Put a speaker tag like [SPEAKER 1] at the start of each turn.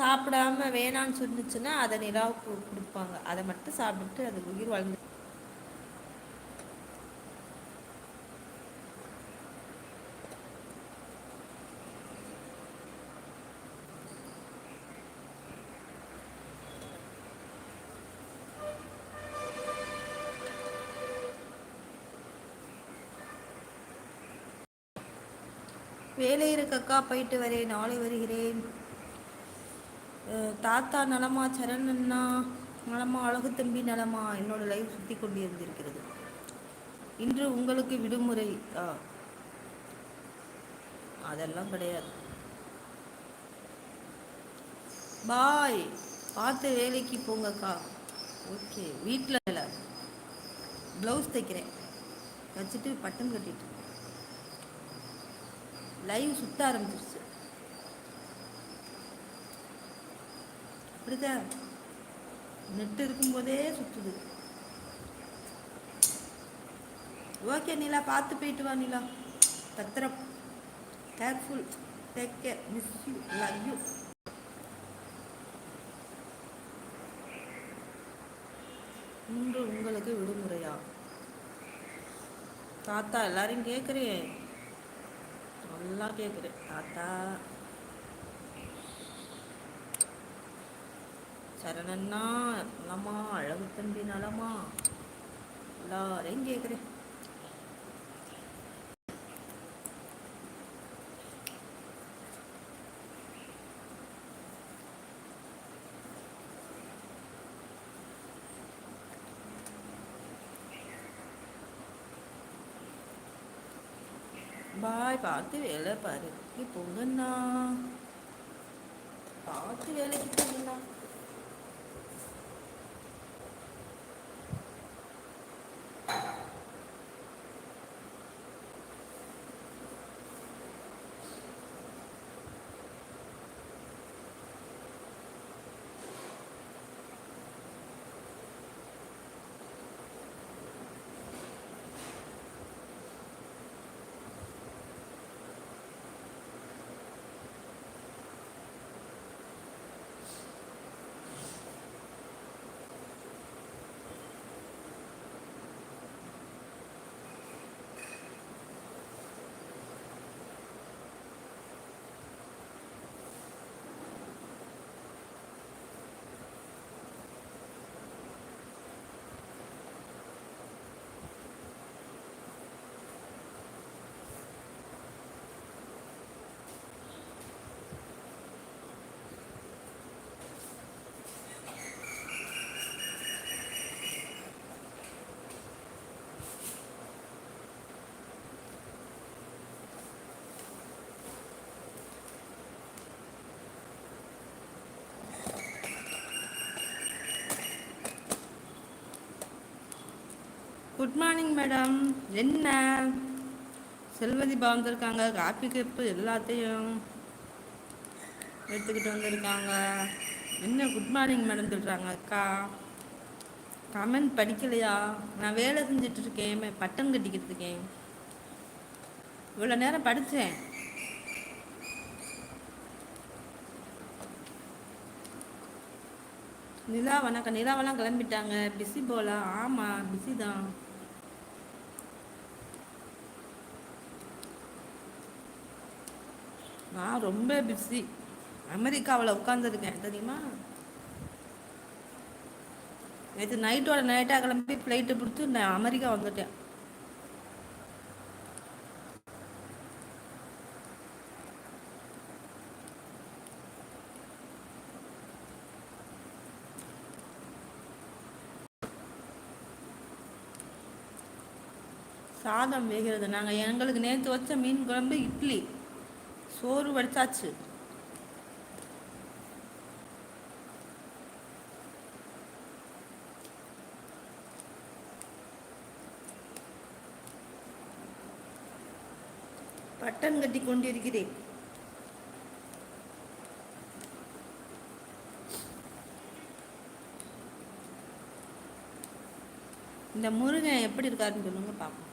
[SPEAKER 1] சாப்பிடாம வேணான்னு சொன்னிச்சுன்னா அதை நிலாவுக்கு கொடுப்பாங்க. அதை மட்டும் சாப்பிட்டு அது உயிர் வாழ்ந்து வேலை இருக்கக்கா போயிட்டு வரேன். நாளை வருகிறேன். தாத்தா நலமா சரண் அண்ணா நலமா அழகு தம்பி நலமா என்னோட லைஃப் சுற்றி கொண்டு இருந்திருக்கிறது இன்று உங்களுக்கு விடுமுறை. அதெல்லாம் கிடையாது. பாய். பார்த்து வேலைக்கு போங்கக்கா. ஓகே. வீட்டில் இல்லை. ப்ளவுஸ் தைக்கிறேன். வச்சுட்டு பட்டன் கட்டிட்டு லைவ் சுத்த ஆரம்பிச்சிருச்சு. புரியுதா நெட் இருக்கும்போதே சுற்றுது ஓகே நிலா பார்த்து போயிட்டு வா நிலா. பத்திரம். Careful take care miss you love you இன்று உங்களுக்கு விடுமுறையா? தாத்தா எல்லாரையும் கேட்குறேன். நல்லா கேட்குறேன். தாத்தா. சரணண்ணா நலமா அழகு தம்பி நலமா. எல்லாரையும் கேட்குறேன் பாய் பார்த்து வேலை பாரு. போங்கண்ணா. பார்த்து வேலைக்கு போங்கண்ணா. குட் மார்னிங் மேடம் என்ன? செல்வதிபா வந்திருக்காங்க காப்பி கப்பு எல்லாத்தையும் எடுத்துக்கிட்டு வந்திருக்காங்க. என்ன குட் மார்னிங் மேடம் சொல்கிறாங்க அக்கா கமெண்ட் படிக்கலையா? நான் வேலை செஞ்சிட்ருக்கேன் பட்டம் கட்டிக்கிட்டு இருக்கேன் இவ்வளோ நேரம் படித்தேன் நிலா வணக்கம். நிலாவெல்லாம் கிளம்பிட்டாங்க. பிஸி போல. ஆமாம் பிஸி தான். நான் ரொம்ப பிஸி அமெரிக்காவில் உட்காந்துருக்கேன் தெரியுமா? நேற்று நைட்டோட நைட்டாக கிளம்பி ஃப்ளைட்டு பிடிச்சி நான் அமெரிக்கா வந்துட்டேன். சாதம் வேகிறது. நாங்கள் எங்களுக்கு நேற்று வச்ச மீன் குழம்பு இட்லி. சோறு வடிச்சாச்சு. பட்டன் கட்டி கொண்டிருக்கிறேன். இந்த முருகன் எப்படி இருக்காருன்னு சொல்லுங்க பார்ப்போம்